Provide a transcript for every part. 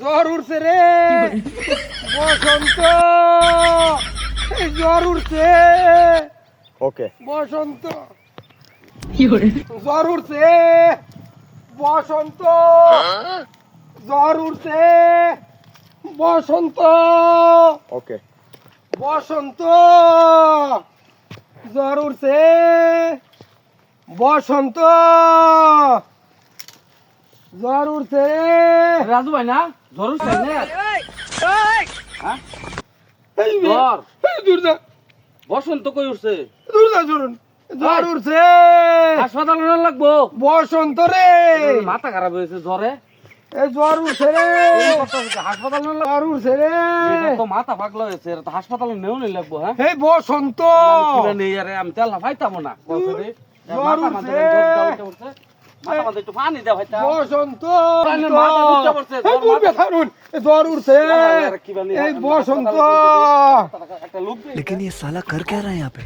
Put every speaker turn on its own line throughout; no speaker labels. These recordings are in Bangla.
জ্বর উঠছে রে। বসন্ত। জ্বর উঠছে।
ওকে।
বসন্ত। জ্বর উঠছে। বসন্ত। জ্বর উঠছে। বসন্ত।
ওকে।
বসন্ত। জ্বর উঠছে। বসন্ত। জ্বর উঠছে
রাজু ভাই না? জ্বর উঠছে না? হ্যাঁ? জ্বর? বসন্ত কই উঠছে?
জরুন জ্বর উঠছে।
হাসপাতালে না লাগবো?
বসন্ত রে।
মাথা খারাপ হয়েছে জ্বরে।
এই জ্বর উঠছে রে।
হাসপাতালে না লাগবো?
জ্বর উঠছে রে।
তো মাথা পাগলা হয়েছে তো হাসপাতালে নেও নেই লাগবো হ্যাঁ?
এই বসন্ত।
নেই আরে আমি তেল পাইতাম না। কইছে রে
জ্বর উঠছে।
উঠছে উঠছে মাথা মাথা একটু পানি দাও ভাইতা
বসন্ত
প্রাণের মাথা উঠতে পড়ছে,
এই
জ্বর
দুর্গা
মাথা-
থারুন, এই জ্বর উঠছে এই বসন্ত
একটা লোক দিয়ে-
लेकिन ये साला कर क्या रहा है यहाँ पे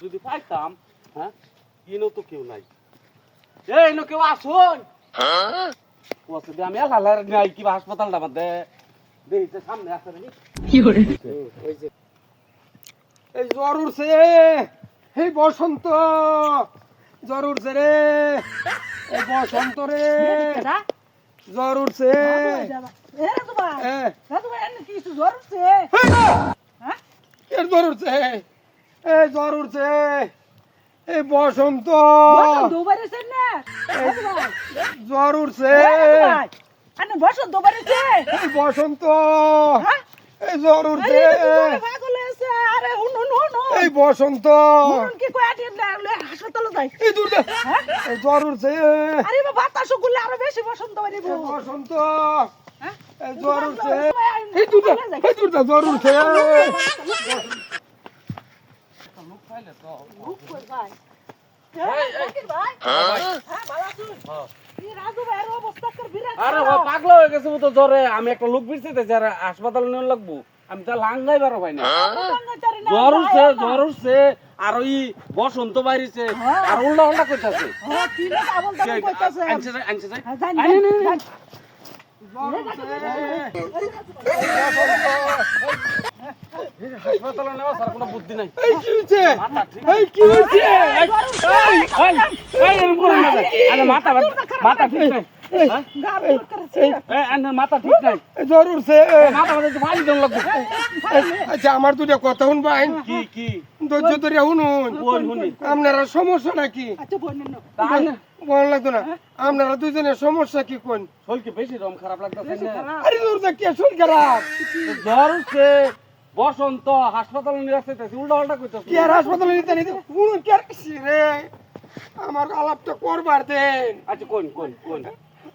যদি পাইতাম হ্যাঁ ইনো তো কেউ নাই এই ইনো কেউ আসুন ও আছে যে আমি এলালার নাই কিবা হাসপাতালটা মধ্যে দেখিতে সামনে আছে রে ওই যে
এই জ্বর উঠছে এই বসন্ত জ্বর উঠছে রে। বসন্ত রে। জ্বর উঠছে। এর জ্বর উঠছে। এই জ্বর উঠছে। এই বসন্ত। জ্বর উঠছে। এই বসন্ত এই জ্বর উঠছে। এই বসন্ত। এই এই জ্বর উঠছে এই বসন্ত। এই জ্বর উঠছে। এই দুর্গা এই দুর্গা জ্বর উঠছে
লোক পাইলে তো আরে পাগলা হয়ে গেছে তো জ্বরে। আমি একটা লোক আর হাসপাতালে নিয়ে লাগবো। আমি তা লাঙ্গাই বারো ভাই না জ্বর উঠছে জ্বর উঠছে আর ওই বসন্ত বাইরেছে আর উল্টা উল্টা করতেছে। হাসপাতালে নেওয়া স্যার কোনো বুদ্ধি নাই
কি হচ্ছে
মাথা
কি হচ্ছে
এই, এই, এই, এরকম করে না যায়। আরে মাথা মাথা ঠিক নাই হ্যাঁ?
আচ্ছা আমার দুটা কথা শুনবা
কি কি?
ধৈর্য ধরে শুনুন। আপনারা সমস্যা নাকি?
তা
লাগতো না। আপনারা দুজনের সমস্যা কি কোন?
শরীর বেশি রকম খারাপ লাগতেছে
আরে কে শরীর খারাপ?
জ্বর উঠছে বসন্ত হাসপাতালে নিয়ে আসতে উল্টা উল্টা করতেছে
কে আর হাসপাতালে নিতে নিতে? শুনুন কে রে? আমার আলাপটা করবার দেন।
আচ্ছা কোন কোন কোন?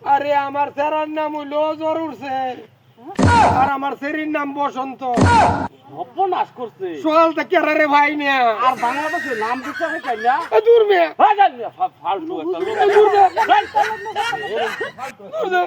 আরে আমার স্যারার নাম হইল জরুর আর আমার শরীর নাম বসন্ত।
সর্বনাশ করছে।
সোহালটা কেরারে ভাই না
আর বাংলাদেশের নাম দিতে হয় তাই না?
এ দূর মে
হ্যাঁ, ফালতু একটা লোক।
দূর মেয়ে দূর।